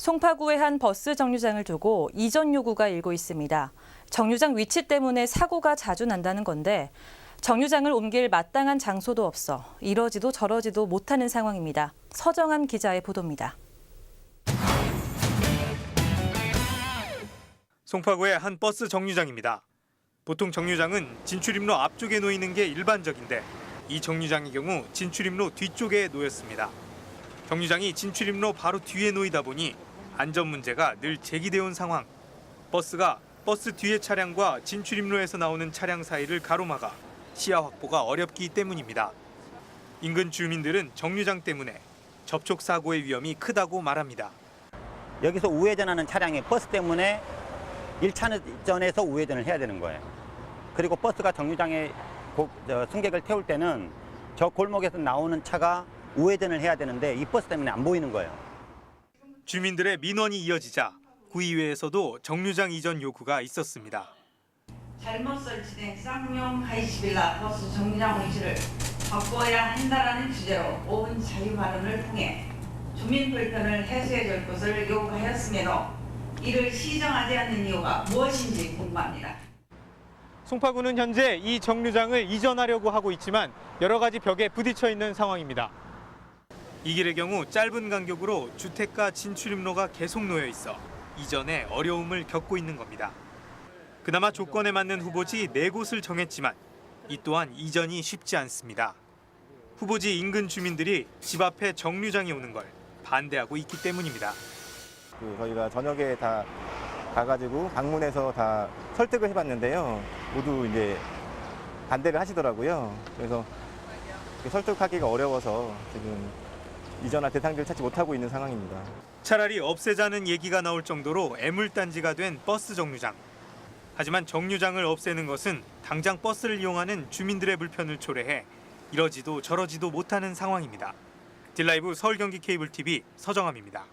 송파구의 한 버스 정류장을 두고 이전 요구가 일고 있습니다. 정류장 위치 때문에 사고가 자주 난다는 건데 정류장을 옮길 마땅한 장소도 없어 이러지도 저러지도 못하는 상황입니다. 서정함 기자의 보도입니다. 송파구의 한 버스 정류장입니다. 보통 정류장은 진출입로 앞쪽에 놓이는 게 일반적인데 이 정류장의 경우 진출입로 뒤쪽에 놓였습니다. 정류장이 진출입로 바로 뒤에 놓이다 보니 안전 문제가 늘 제기돼 온 상황. 버스가 버스 뒤의 차량과 진출입로에서 나오는 차량 사이를 가로막아 시야 확보가 어렵기 때문입니다. 인근 주민들은 정류장 때문에 접촉 사고의 위험이 크다고 말합니다. 여기서 우회전하는 차량이 버스 때문에 1차전에서 우회전을 해야 되는 거예요. 그리고 버스가 정류장에 승객을 태울 때는 저 골목에서 나오는 차가 우회전을 해야 되는데 이 버스 때문에 안 보이는 거예요. 주민들의 민원이 이어지자 구의회에서도 정류장 이전 요구가 있었습니다. 잘못 설치된 쌍용 하이시빌라 버스 정류장 위치를 바꿔야 한다라는 주제로 5분 자유 발언을 통해 주민 불편을 해소해 줄 것을 요구하였음에도 이를 시정하지 않는 이유가 무엇인지 궁금합니다. 송파구는 현재 이 정류장을 이전하려고 하고 있지만 여러 가지 벽에 부딪혀 있는 상황입니다. 이 길의 경우 짧은 간격으로 주택가 진출입로가 계속 놓여 있어 이전에 어려움을 겪고 있는 겁니다. 그나마 조건에 맞는 후보지 네 곳을 정했지만 이 또한 이전이 쉽지 않습니다. 후보지 인근 주민들이 집 앞에 정류장이 오는 걸 반대하고 있기 때문입니다. 그 저희가 저녁에 다 가가지고 방문해서 다 설득을 해봤는데요. 모두 이제 반대를 하시더라고요. 그래서 설득하기가 어려워서 지금 이전할 대상지를 찾지 못하고 있는 상황입니다. 차라리 없애자는 얘기가 나올 정도로 애물단지가 된 버스 정류장. 하지만 정류장을 없애는 것은 당장 버스를 이용하는 주민들의 불편을 초래해 이러지도 저러지도 못하는 상황입니다. 딜라이브 서울 경기 케이블 TV 서정함입니다.